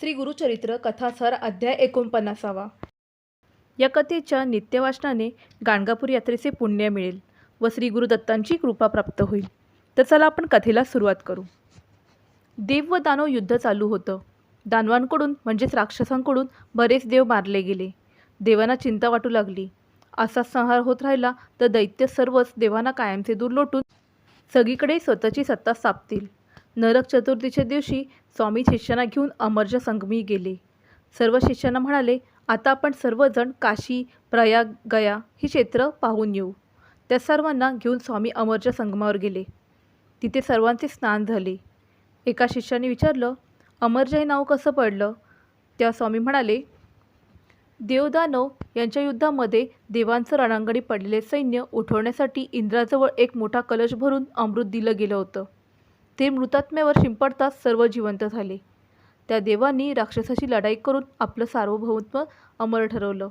श्री गुरुचरित्र कथासर अध्याय एकोणपन्नासावा. या कथेच्या नित्यवाचनाने गाणगापूर यात्रेचे पुण्य मिळेल व श्री गुरुदत्तांची कृपा प्राप्त होईल. तर चला आपण कथेला सुरुवात करू. देव व दानव युद्ध चालू होतं. दानवांकडून म्हणजेच राक्षसांकडून बरेच देव मारले गेले. देवांना चिंता वाटू लागली. असा संहार होत राहिला तर दैत्य सर्वच देवांना कायमचे दूर लोटून सगळीकडे स्वतःची सत्ता स्थापतील नरक चतुर्थीच्या दिवशी स्वामी शिष्यांना घेऊन अमरजा संगमी गेले. सर्व शिष्यांना म्हणाले आता आपण सर्वजण काशी प्रयाग गया ही क्षेत्र पाहून येऊ. त्या सर्वांना घेऊन स्वामी अमरजा संगमावर गेले. तिथे सर्वांचे स्नान झाले. एका शिष्याने विचारलं अमरजा हे नाव कसं पडलं? त्या स्वामी म्हणाले देवदानव यांच्या युद्धामध्ये देवांचं रणांगणी पडलेले सैन्य उठवण्यासाठी इंद्राजवळ एक मोठा कलश भरून अमृत दिलं गेलं होतं. ते मृतात्म्यावर शिंपडताच सर्व जिवंत झाले. त्या देवांनी राक्षसाशी लढाई करून आपलं सार्वभौमत्व अमर ठरवलं.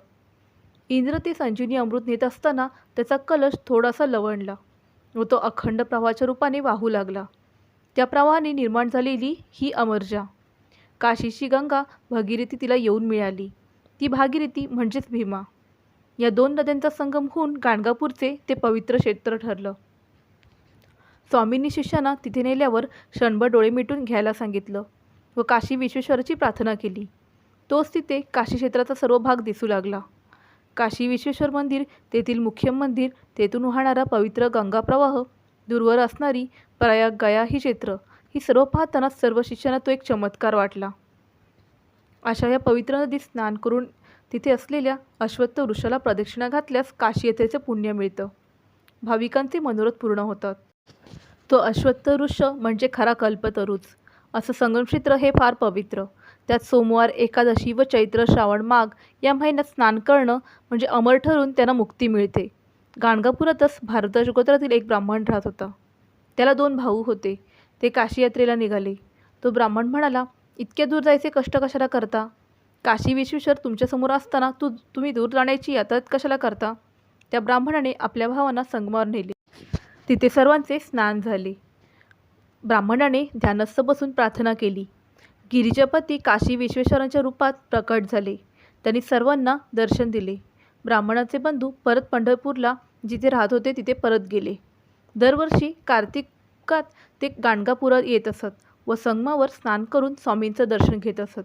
इंद्र ते संजीवनी अमृत नेत असताना त्याचा कलश थोडासा लवणला व तो अखंड प्रवाहाच्या रूपाने वाहू लागला. त्या प्रवाहाने निर्माण झालेली ही अमरजा. काशीची गंगा भागीरथी तिला येऊन मिळाली. ती भागीरथी म्हणजेच भीमा. या दोन नद्यांचा संगम होऊन गाणगापूरचे ते पवित्र क्षेत्र ठरलं. स्वामींनी शिष्यांना तिथे नेल्यावर क्षणभर डोळे मिटून घ्यायला सांगितलं व काशी विश्वेश्वराची प्रार्थना केली. तोच तिथे काशी क्षेत्राचा सर्व भाग दिसू लागला. काशी विश्वेश्वर मंदिर तेथील मुख्य मंदिर तेथून वाहणारा पवित्र गंगा प्रवाह दूरवर असणारी प्रयाग गया ही क्षेत्र ही सर्व पाहताना सर्व शिष्यांना तो एक चमत्कार वाटला. अशा या पवित्र नदीत स्नान करून तिथे असलेल्या अश्वत्थ वृक्षाला प्रदक्षिणा घातल्यास काशी येथेचे पुण्य मिळतं. भाविकांचे मनोरथ पूर्ण होतात. तो अश्वत्थ म्हणजे खरा कल्पतरूच. असं संगमक्षेत्र हे फार पवित्र. त्यात सोमवार एकादशी व चैत्र श्रावण माघ या महिन्यात स्नान करणं म्हणजे अमर ठरून त्यांना मुक्ती मिळते. गाणगापुरातच भारद्वाज गोत्रातील एक ब्राह्मण राहत होता. त्याला दोन भाऊ होते. ते काशी यात्रेला निघाले. तो ब्राह्मण म्हणाला इतक्या दूर जायचे कष्ट कशाला करता? काशी विश्वेश्वर तुमच्यासमोर असताना तू तुम्ही दूर जाण्याची यात्रा कशाला करता? त्या ब्राह्मणाने आपल्या भावांना संगमावर नेले. तिथे सर्वांचे स्नान झाले. ब्राह्मणाने ध्यानस्थ बसून प्रार्थना केली. गिरिजापती काशी विश्वेश्वरांच्या रूपात प्रकट झाले. त्यांनी सर्वांना दर्शन दिले. ब्राह्मणाचे बंधू परत पंढरपूरला जिथे राहत होते तिथे परत गेले. दरवर्षी कार्तिकात ते गाणगापुरात येत असत व संगमावर स्नान करून स्वामींचं दर्शन घेत असत.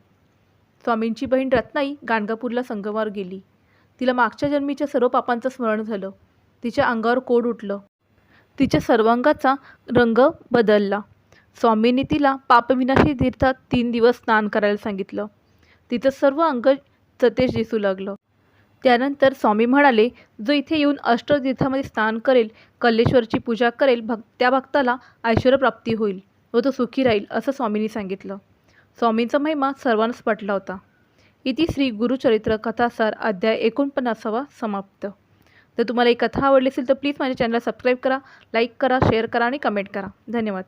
स्वामींची बहीण रत्नाई गाणगापूरला संगमावर गेली. तिला मागच्या जन्मीच्या सर्व पापांचं स्मरण झालं. तिच्या अंगावर कोड उठलं. तिच्या सर्वांगाचा रंग बदलला. स्वामींनी तिला पापविनाशी तीर्थात तीन दिवस स्नान करायला सांगितलं. तिचं सर्व अंग सतेज दिसू लागलं. त्यानंतर स्वामी म्हणाले जो इथे येऊन अष्टतीर्थामध्ये स्नान करेल कल्लेश्वरची पूजा करेल भक् त्या भक्ताला ऐश्वर्यप्राप्ती होईल. व तो सुखी राहील असं स्वामींनी सांगितलं. स्वामींचा महिमा सर्वांनाच पटला होता. इति श्री गुरुचरित्र कथासार अध्याय एकोणपन्नासावा समाप्त. जर तुम्हाला ही कथा आवडली असेल तर प्लीज माझ्या चॅनलला सबस्क्राईब करा लाईक करा शेअर करा आणि कमेंट करा. धन्यवाद.